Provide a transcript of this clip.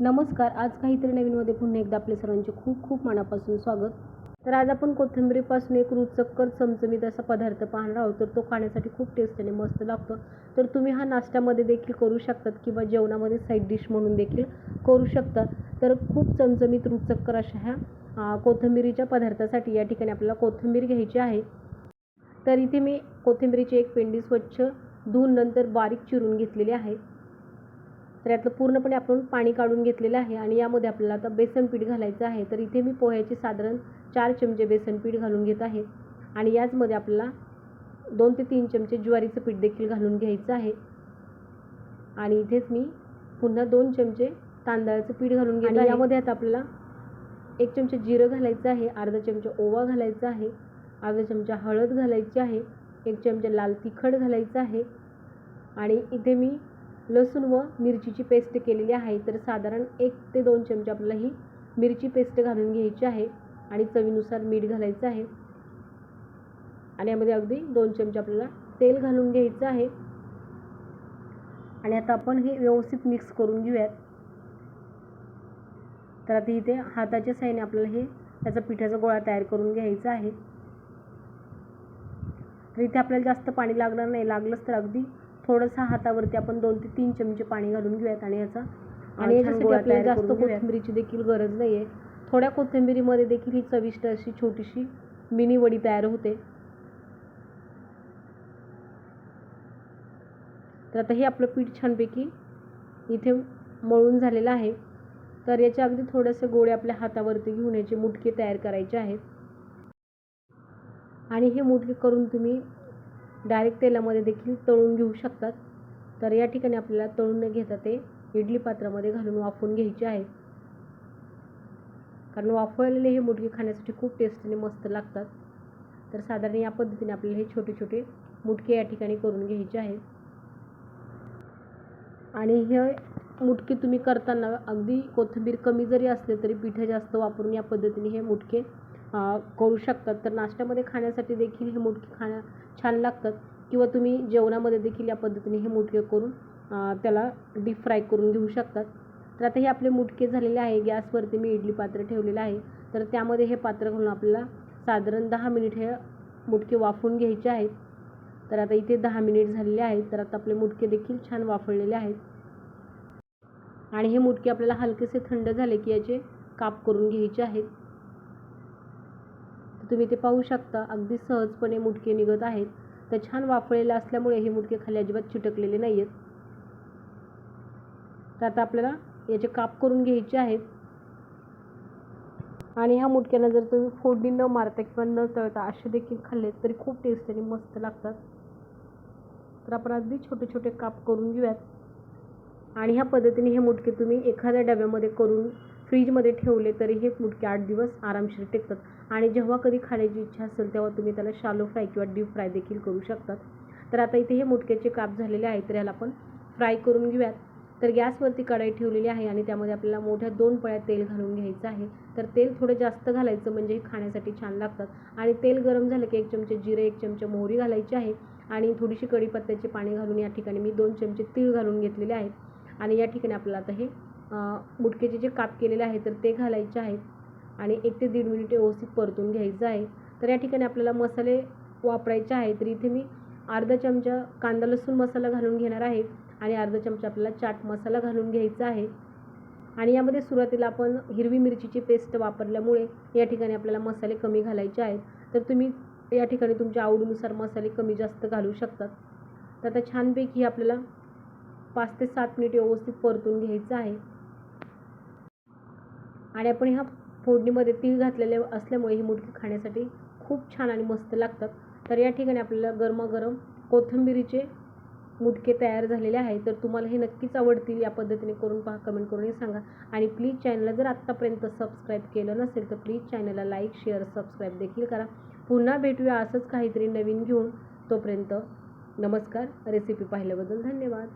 नमस्कार. आज काहीतरी नवीनमध्ये पुन्हा एकदा आपले सर्वांचे खूप खूप मनापासून स्वागत. तर आज आपण कोथिंबीरीपासून एक रुचकर चमचमीत असा पदार्थ पाहणार आहोत. तर तो खाण्यासाठी खूप टेस्ट आणि मस्त लागतो. तर तुम्ही हा नाश्त्यामध्ये देखील करू शकतात किंवा जेवणामध्ये साईड डिश म्हणून देखील करू शकता. तर खूप चमचमीत रुचकर अशा ह्या कोथिंबीरीच्या पदार्थासाठी या ठिकाणी आपल्याला कोथिंबीर घ्यायची आहे. तर इथे मी कोथिंबीरीची एक पेंडी स्वच्छ धुवून नंतर बारीक चिरून घेतलेली आहे. तर यातलं पूर्णपणे आपण पाणी काढून घेतलेलं आहे आणि यामध्ये आपल्याला आता बेसन पीठ घालायचं आहे. तर इथे मी पोह्याचे साधारण चार चमचे बेसन पीठ घालून घेत आहे. आणि याचमध्ये आपल्याला दोन ते तीन चमचे ज्वारीचं पीठ देखील घालून घ्यायचं आहे. आणि इथेच मी पुन्हा दोन चमचे तांदळाचं पीठ घालून घेत आहे. यामध्ये आता आपल्याला एक चमचे जिरं घालायचं आहे अर्धा चमचा ओवा घालायचा आहे अर्धा चमचा हळद घालायची आहे एक चमचा लाल तिखट घालायचं आहे. आणि इथे मी लसूण व मिरचीची पेस्ट केलेली आहे. तर साधारण एक ते दोन चमचे आपल्याला ही मिरची पेस्ट घालून घ्यायची आहे आणि चवीनुसार मीठ घालायचं आहे. आणि यामध्ये अगदी दोन चमचे आपल्याला तेल घालून घ्यायचं आहे. आणि आता आपण हे व्यवस्थित मिक्स करून घेऊयात. तर आता इथे हाताच्या साहाय्याने आपल्याला हे त्याचा पिठाचा गोळा तयार करून घ्यायचा आहे. तर इथे आपल्याला जास्त पाणी लागणार नाही. लागलंच तर अगदी थोडंसं हातावरती आपण दोन ते तीन चमचे पाणी घालून घेऊयात आणि याचा आणि याच्यासाठी आपल्याला जास्त कोथिंबीरीची देखील गरज नाही आहे थोड्या कोथिंबीरीमध्ये देखील ही चविष्ट अशी छोटीशी मिनी वडी तयार होते. तर आता हे आपलं पीठ छानपैकी इथे मळून झालेलं आहे. तर याचे अगदी थोडेसे गोळे आपल्या हातावरती घेऊन याचे मुटके तयार करायचे आहेत. आणि हे मुटके करून तुम्ही डायरेक्ट तेलामध्ये देखील तळून घेऊ शकतात. तर या ठिकाणी आपल्याला तळून न घेता ते इडली पात्रामध्ये घालून वाफवून घ्यायचे आहे. कारण वाफवलेले हे मुटके खाण्यासाठी खूप टेस्ट आणि मस्त लागतात. तर साधारण या पद्धतीने आपल्याला हे छोटे छोटे मुटके या ठिकाणी करून घ्यायचे आहेत आणि हे मुटके तुम्ही करताना अगदी कोथिंबीर कमी जरी असले तरी पिठं जास्त वापरून या पद्धतीने हे मुटके करू शकतात. तर नाश्त्यामध्ये खाण्यासाठी देखील हे मुटके खाण्या छान लागतात. किंवा तुम्ही जेवणामध्ये देखील या पद्धतीने हे मुटके करून त्याला डीप फ्राय करून घेऊ शकतात. तर आता हे आपले मुटके झालेले आहे. गॅसवरती मी इडली पात्र ठेवलेलं आहे. तर त्यामध्ये हे पात्र घालून आपल्याला साधारण दहा मिनिट हे मुटके वाफवून घ्यायचे आहेत. तर आता इथे दहा मिनिट झालेले आहेत. तर आता आपले मुटके देखील छान वाफळलेले आहेत. आणि हे मुटके आपल्याला हलकेसे थंड झाले की याचे काप करून घ्यायचे आहेत. तुम्ही ते पाहू शकता. अगदी सहजपणे मुटके निघत आहेत. तर छान वाफळलेले असल्यामुळे हे मुटके खाली अजिबात चिटकलेले नाही आहेत तर आता आपल्याला याचे काप करून घ्यायचे आहेत. आणि ह्या मुटक्यांना जर तुम्ही फोडणी न मारता किंवा न तळता असे देखील खाल्ले तरी खूप टेस्ट आणि मस्त लागतात. तर आपण अगदी छोटे छोटे काप करून घेऊयात. आणि ह्या पद्धतीने हे मुटके तुम्ही एखाद्या डब्यामध्ये करून फ्रीजमध्ये ठेवले तरी हे मुटके आठ दिवस आरामशीर टिकतात. आणि जेव्हा कधी खाण्याची इच्छा असेल तेव्हा तुम्ही त्याला शालो फ्राय किंवा डीप फ्राय देखील करू शकतात. तर आता इथे हे मुटक्याचे काप झालेले आहेत तर याला आपण फ्राय करून घेऊयात. तर गॅसवरती कढाई ठेवलेली आहे आणि त्यामध्ये आपल्याला मोठ्या दोन पळ्या तेल घालून घ्यायचं आहे. तर तेल थोडं जास्त घालायचं म्हणजे हे खाण्यासाठी छान लागतात. आणि तेल गरम झालं की एक चमचे जिरे एक चमचे मोहरी घालायची आहे. आणि थोडीशी कढीपत्त्याचे पाणी घालून या ठिकाणी मी दोन चमचे तीळ घालून घेतलेले आहेत. आणि या ठिकाणी आपल्याला आता हे मुटक्याचे मुटकेचे जे काप केलेले आहे तर ते घालायचे आहेत आणि एक ते दीड मिनिट व्यवस्थित परतून घ्यायचं आहे. तर या ठिकाणी आपल्याला मसाले वापरायचे आहे तर इथे मी अर्धा चमचा कांदा लसूण मसाला घालून घेणार आहे आणि अर्धा चमचा आपल्याला चाट मसाला घालून घ्यायचा आहे. आणि यामध्ये सुरुवातीला आपण हिरवी मिरचीची पेस्ट वापरल्यामुळे या ठिकाणी आपल्याला मसाले कमी घालायचे आहेत. तर तुम्ही या ठिकाणी तुमच्या आवडीनुसार मसाले कमी जास्त घालू शकतात तर आता छानपैकी आपल्याला पाच ते सात मिनिट व्यवस्थित परतून घ्यायचं आहे. आणि आपण ह्या फोडणीमध्ये तीळ घातलेले असल्यामुळे ही मुटकी खाण्यासाठी खूप छान आणि मस्त लागतात. तर या ठिकाणी आपल्याला गरमागरम कोथिंबिरीचे मुटके तयार झालेले आहे तर तुम्हाला हे नक्कीच आवडतील. या पद्धतीने करून पहा कमेंट करूनही सांगा. आणि प्लीज चॅनलला जर आत्तापर्यंत सबस्क्राईब केलं नसेल तर प्लीज चॅनलला लाईक शेअर सबस्क्राईब देखील करा. पुन्हा भेटूया असंच काहीतरी नवीन घेऊन. तोपर्यंत नमस्कार. रेसिपी पाहिल्याबद्दल धन्यवाद.